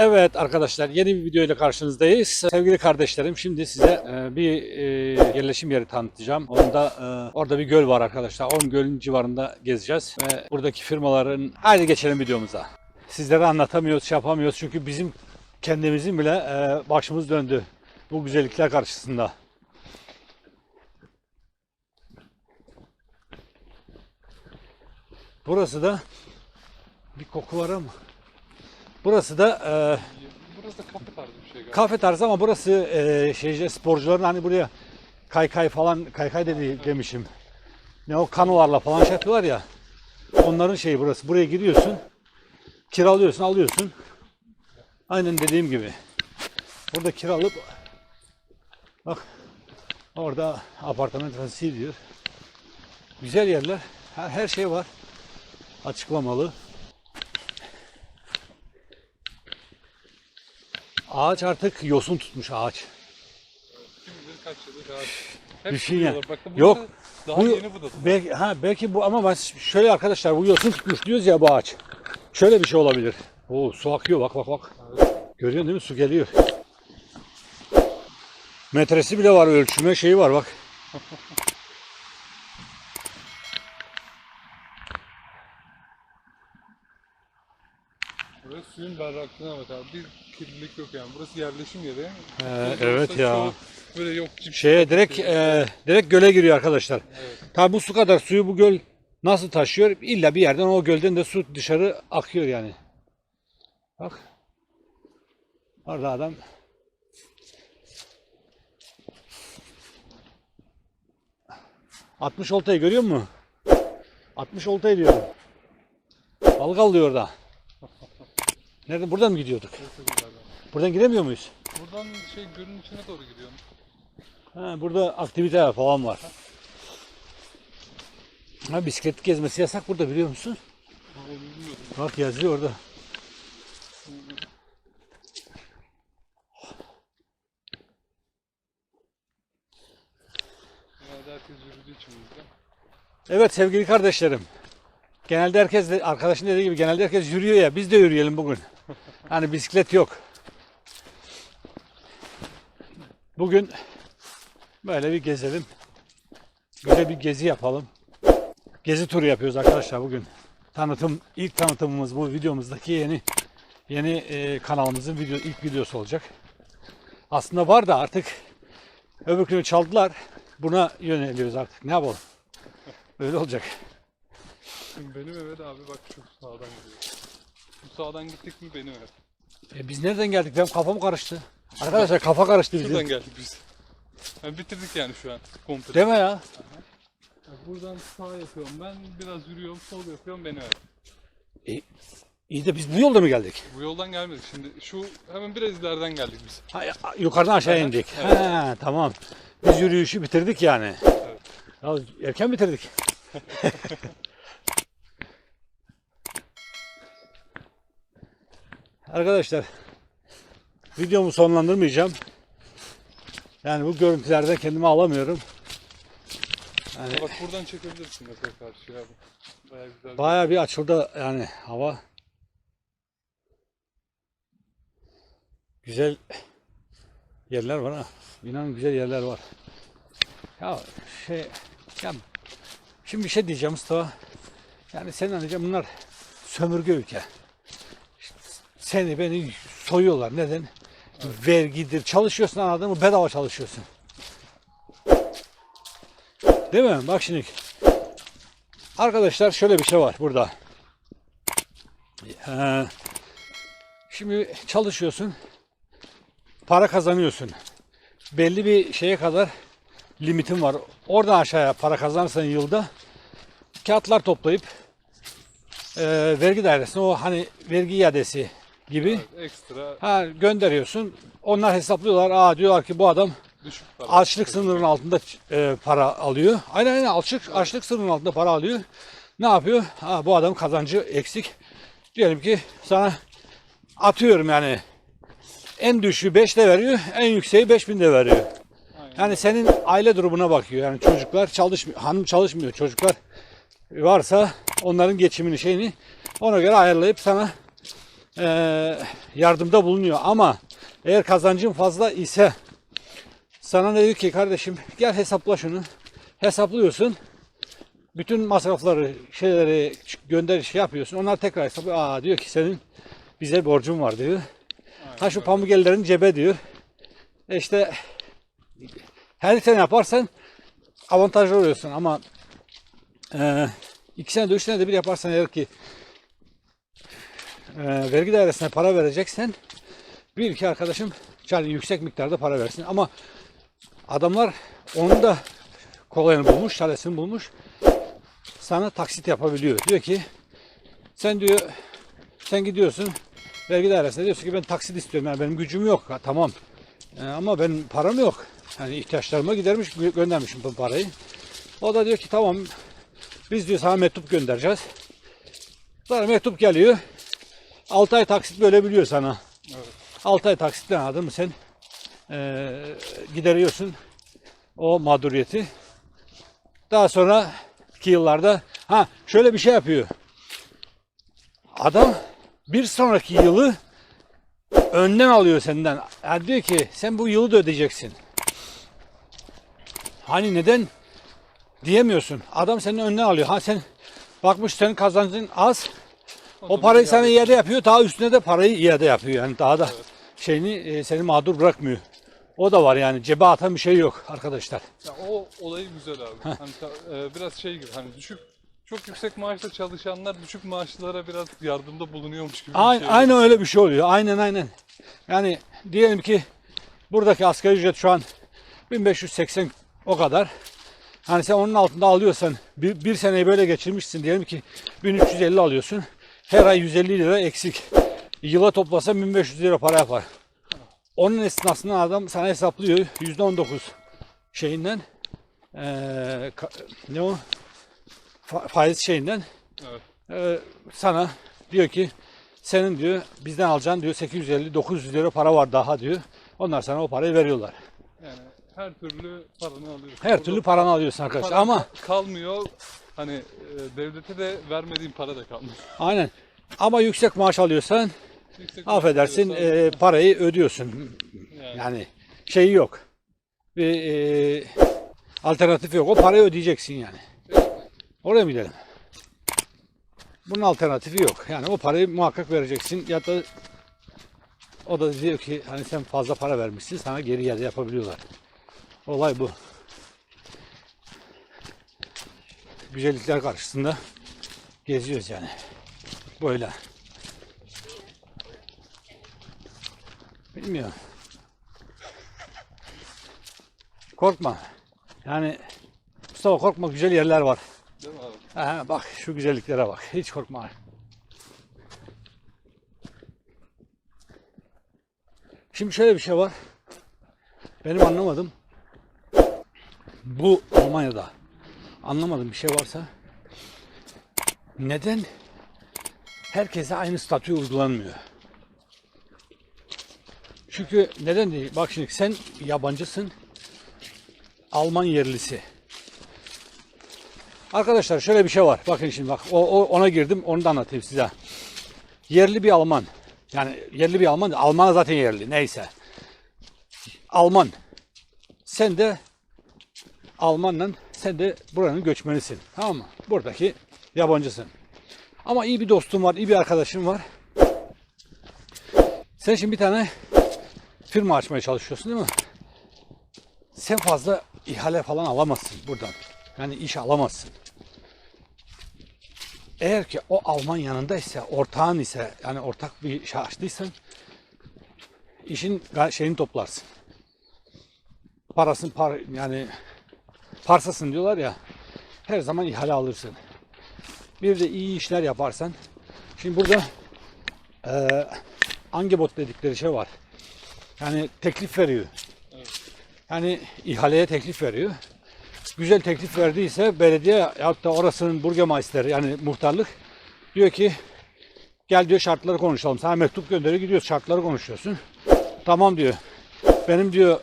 Evet arkadaşlar yeni bir video ile karşınızdayız. Sevgili kardeşlerim şimdi size e, bir e, yerleşim yeri tanıtacağım. Onda e, orada bir göl var arkadaşlar. O gölün civarında gezeceğiz ve buradaki firmaların haydi geçelim videomuza. Sizlere anlatamıyoruz, şey yapamıyoruz çünkü bizim kendimizin bile başımız döndü bu güzellikler karşısında. Burası da bir koku var ama. Burası da e, Burası da kafe tarzı bir şey galiba. kafe tarzı ama burası e, şeyce sporcuların hani buraya kaykay falan kaykay dedi demişim. Ne o kanolarla falan şey yapıyorlar ya. Onların şeyi burası. Buraya giriyorsun. Kiralıyorsun, alıyorsun. Aynen dediğim gibi. Burada kiralıp bak orada apartman transisi diyor. Güzel yerler. Her, her şey var. Açıklamalı. Ağaç artık yosun tutmuş ağaç. Kim bilir kaç yıllık ağaç. Hep Düşün ya. Bakın bu Yok. da Daha Bu- yeni bu da. Belki, ha, belki bu ama ben şöyle arkadaşlar bu yosun tutmuş diyoruz ya bu ağaç. Şöyle bir şey olabilir. Oo su akıyor bak bak bak. Görüyorsun değil mi? Su geliyor. Metresi bile var ölçüme şeyi var bak. Burası suyun berraklığına bak abi. Bir kirlilik yok yani. Burası yerleşim yeri. Ee, evet ya. çoğu Böyle yok cip. Şeye direkt e, direkt göle giriyor arkadaşlar. Tabi bu su kadar suyu bu göl nasıl taşıyor? İlla bir yerden o gölden de su dışarı akıyor yani. Bak. Orada adam. ...60 oltayı görüyor musun? 60 oltayı diyorum. Balık alıyor orada. Nerede? Buradan mı gidiyorduk? Buradan gidemiyor muyuz? Buradan şey gölün içine doğru gidiyorum. Ha, burada aktivite falan var. Ha, bisiklet gezmesi yasak burada biliyor musun? Bak yazıyor orada. Evet sevgili kardeşlerim. Genelde herkes de, arkadaşın dediği gibi genelde herkes yürüyor ya biz de yürüyelim bugün. Hani bisiklet yok. Bugün böyle bir gezelim. Böyle bir gezi yapalım. Gezi turu yapıyoruz arkadaşlar bugün. Tanıtım ilk tanıtımımız bu videomuzdaki yeni yeni e, kanalımızın video ilk videosu olacak. Aslında var da artık öbürkünü çaldılar. Buna yöneliyoruz artık. Ne yapalım? Öyle olacak. Şimdi benim eve de abi bak şu sağdan gidiyor. Bu sağdan gittik mi benim ev. E biz nereden geldik? Benim kafam karıştı. Arkadaşlar kafa karıştı bizim. Şuradan geldik biz. Yani bitirdik yani şu an komple. Değil mi ya? Ya Buradan sağ yapıyorum ben, biraz yürüyorum, sol yapıyorum benim ev. İyi de biz bu yolda mı geldik? Bu yoldan gelmedik şimdi. Şu hemen biraz ileriden geldik biz. Ha, yukarıdan aşağı indik. Ha, tamam. Biz yürüyüşü bitirdik yani. Ya, erken bitirdik. Arkadaşlar videomu sonlandırmayacağım. Yani bu görüntülerden kendimi alamıyorum. Yani Bak buradan çekebilirsin mesela karşıya. Bayağı güzel. Bayağı bir açıldı yani hava. Güzel yerler var ha. İnanın güzel yerler var. Ya şey ya şimdi bir şey diyeceğim Mustafa. Yani sen anlayacağım bunlar sömürge ülke. Seni beni soyuyorlar. Neden? Vergidir. Çalışıyorsun anladın mı? Bedava çalışıyorsun. Değil mi? Bak şimdi. Arkadaşlar şöyle bir şey var burada. Ee, şimdi çalışıyorsun. Para kazanıyorsun. Belli bir şeye kadar limitin var. Oradan aşağıya para kazanırsan yılda kağıtlar toplayıp e, vergi dairesine o hani vergi iadesi gibi Evet, ekstra ha, gönderiyorsun. Onlar hesaplıyorlar. Aa diyorlar ki bu adam düşük para. açlık sınırının altında e, para alıyor. Aynen aynen açlık, açlık sınırının altında para alıyor. Ne yapıyor? Ha, bu adam kazancı eksik. Diyelim ki sana atıyorum yani en düşüğü 5 de veriyor, en yükseği 5000 de veriyor. Aynen. Yani senin aile durumuna bakıyor. Yani çocuklar çalışmıyor, hanım çalışmıyor. Çocuklar varsa onların geçimini şeyini ona göre ayarlayıp sana yardımda bulunuyor. Ama eğer kazancın fazla ise sana ne diyor ki kardeşim gel hesapla şunu. Hesaplıyorsun. Bütün masrafları, şeyleri gönderiş şey yapıyorsun. Onlar tekrar hesaplı. Aa diyor ki senin bize borcun var diyor. Ha şu pamuk ellerin cebe diyor. E işte her sene yaparsan avantajlı oluyorsun ama e, iki senede üç senede bir yaparsan eğer ki e, vergi dairesine para vereceksen bir iki arkadaşım yani yüksek miktarda para versin ama adamlar onun da kolayını bulmuş, çaresini bulmuş. Sana taksit yapabiliyor. Diyor ki sen diyor sen gidiyorsun vergi dairesine diyorsun ki ben taksit istiyorum. Yani benim gücüm yok. Ha, tamam. Ee, ama benim param yok. Yani ihtiyaçlarıma gidermiş gö- göndermişim bu parayı. O da diyor ki tamam biz diyor sana mektup göndereceğiz. Sonra mektup geliyor. 6 ay taksit bölebiliyor sana. Evet. 6 ay taksitle anladın mı sen? Ee, gideriyorsun o mağduriyeti. Daha sonraki yıllarda ha şöyle bir şey yapıyor. Adam bir sonraki yılı önden alıyor senden. Yani diyor ki sen bu yılı da ödeyeceksin. Hani neden diyemiyorsun. Adam senin önüne alıyor. Ha sen bakmış senin kazancın az. O parayı sana iade yapıyor. Daha üstüne de parayı iade yapıyor. Yani daha da şeyini e, seni mağdur bırakmıyor. O da var yani cebe atan bir şey yok arkadaşlar. Ya o olayı güzel abi. Hani ta- e, biraz şey gibi hani düşük çok yüksek maaşla çalışanlar düşük maaşlılara biraz yardımda bulunuyormuş gibi Aynen, bir şey. aynen öyle bir şey oluyor. Aynen aynen. Yani diyelim ki buradaki asgari ücret şu an 1580 o kadar. Hani sen onun altında alıyorsan bir, bir seneyi böyle geçirmişsin diyelim ki 1350 alıyorsun. Her ay 150 lira eksik. Yıla toplasan 1500 lira para yapar. Onun esnasında adam sana hesaplıyor %19 şeyinden ka- ne o Fa- faiz şeyinden Evet. ee, sana diyor ki senin diyor bizden alacağın diyor 850-900 lira para var daha diyor. Onlar sana o parayı veriyorlar. Her türlü paranı alıyorsun. Her Orada türlü paranı alıyorsun arkadaşlar paran ama kalmıyor. Hani e, devlete de vermediğin para da kalmıyor. aynen ama yüksek maaş alıyorsan Yüksek maaş affedersin alıyorsan- e, parayı ödüyorsun. yani, Yani şeyi yok. Bir e, alternatif yok. O parayı ödeyeceksin yani. Oraya mı gidelim? Bunun alternatifi yok. Yani o parayı muhakkak vereceksin ya da o da diyor ki hani sen fazla para vermişsin sana geri iade yapabiliyorlar. Olay bu. Güzellikler karşısında geziyoruz yani. Böyle. Bilmiyorum. Korkma. Yani Mustafa korkma güzel yerler var. değil mi abi? Aha, bak şu güzelliklere bak. Hiç korkma. Şimdi şöyle bir şey var. Benim anlamadım. Bu Almanya'da anlamadığım bir şey varsa neden herkese aynı statü uygulanmıyor? Çünkü neden değil? Bak şimdi sen yabancısın. Alman yerlisi. Arkadaşlar şöyle bir şey var. Bakın şimdi bak o, o- ona girdim onu da anlatayım size. Yerli bir Alman. Yani yerli bir Alman. Alman zaten yerli. Neyse. Alman. Sen de Almanla sen de buranın göçmenisin. Tamam mı? Buradaki yabancısın. Ama iyi bir dostum var, iyi bir arkadaşım var. Sen şimdi bir tane firma açmaya çalışıyorsun değil mi? Sen fazla ihale falan alamazsın buradan. Yani iş alamazsın. Eğer ki o Alman yanında ise, ortağın ise, yani ortak bir iş açtıysan işin şeyini toplarsın. Parasını par yani parsasın diyorlar ya. Her zaman ihale alırsın. Bir de iyi işler yaparsan. Şimdi burada eee Angebot dedikleri şey var. Yani teklif veriyor. Yani ihaleye teklif veriyor. Güzel teklif verdiyse belediye da orasının burgemeister yani muhtarlık diyor ki gel diyor şartları konuşalım. Sana mektup gönderiyor gidiyoruz şartları konuşuyorsun. Tamam diyor. Benim diyor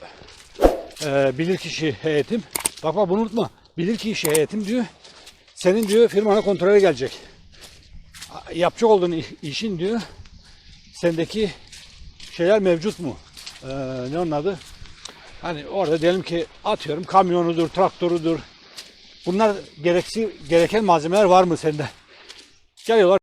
e, bilirkişi heyetim. Bak bunu unutma. Bilirkişi heyetim diyor. Senin diyor firmana kontrole gelecek. Yapacak olduğun iş- işin diyor sendeki şeyler mevcut mu? Ee, ne onun adı? Hani orada diyelim ki atıyorum kamyonudur, traktörüdür. Bunlar gereksi, gereken malzemeler var mı sende? Geliyorlar